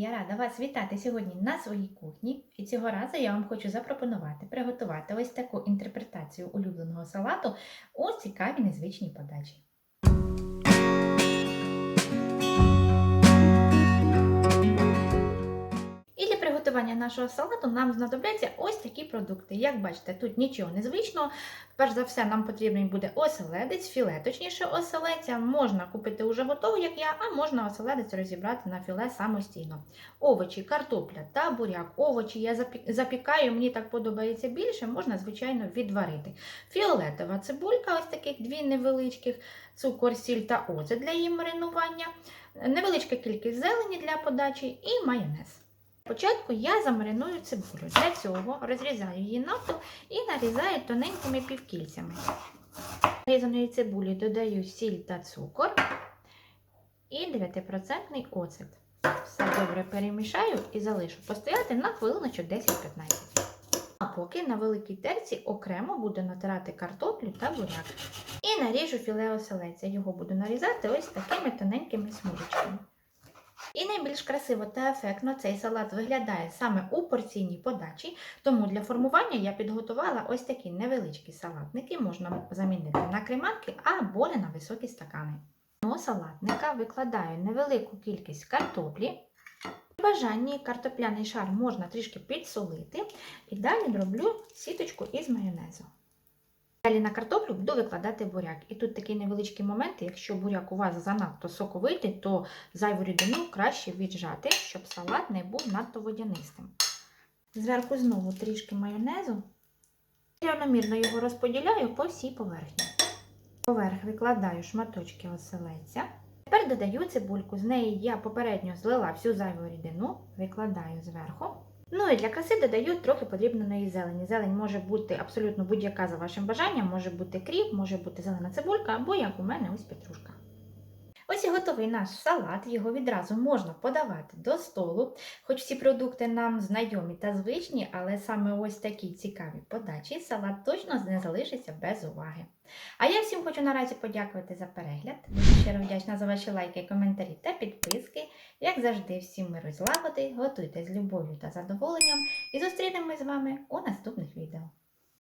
Я рада вас вітати сьогодні на своїй кухні. І цього разу я вам хочу запропонувати приготувати ось таку інтерпретацію улюбленого салату у цікавій незвичній подачі. Приготування нашого салату нам знадобляться ось такі продукти. Як бачите, тут нічого незвичного. Перш за все, нам потрібен буде оселедець, філе, точніше оселеця. Можна купити уже готовий, як я, а можна оселедець розібрати на філе самостійно. Овочі, картопля та буряк. Овочі я запікаю, мені так подобається більше, можна, звичайно, відварити. Фіолетова цибулька, ось таких дві невеличких, цукор, сіль та оцет для її маринування, невеличка кількість зелені для подачі і майонез. Спочатку я замариную цибулю. Для цього розрізаю її навпіл і нарізаю тоненькими півкільцями. Нарізаної цибулі додаю сіль та цукор і 9% оцет. Все добре перемішаю і залишу постояти на хвилиночок 10-15. А поки на великій терці окремо буду натирати картоплю та буряк. І наріжу філе оселеця. Його буду нарізати ось такими тоненькими смужечками. І найбільш красиво та ефектно цей салат виглядає саме у порційній подачі, тому для формування я підготувала ось такі невеличкі салатники, можна замінити на креманки або на високі стакани. До салатника викладаю невелику кількість картоплі. При бажанні картопляний шар можна трішки підсолити і далі роблю сіточку із майонезу. Далі на картоплю буду викладати буряк. І тут такий невеличкий момент, якщо буряк у вас занадто соковитий, то зайву рідину краще віджати, щоб салат не був надто водянистим. Зверху знову трішки майонезу. Рівномірно його розподіляю по всій поверхні. Поверх викладаю шматочки оселедця. Тепер додаю цибульку. З неї я попередньо злила всю зайву рідину, викладаю зверху. Ну і для краси додаю трохи подрібненої зелені. Зелень може бути абсолютно будь-яка за вашим бажанням, може бути кріп, може бути зелена цибулька, або як у мене ось петрушка. Готовий наш салат, його відразу можна подавати до столу. Хоч всі продукти нам знайомі та звичні, але саме ось такі цікаві подачі салат точно не залишиться без уваги. А я всім хочу наразі подякувати за перегляд. Дуже щиро вдячна за ваші лайки, коментарі та підписки. Як завжди, всім миру злагоди, готуйте з любов'ю та задоволенням і зустрінемось з вами у наступних відео.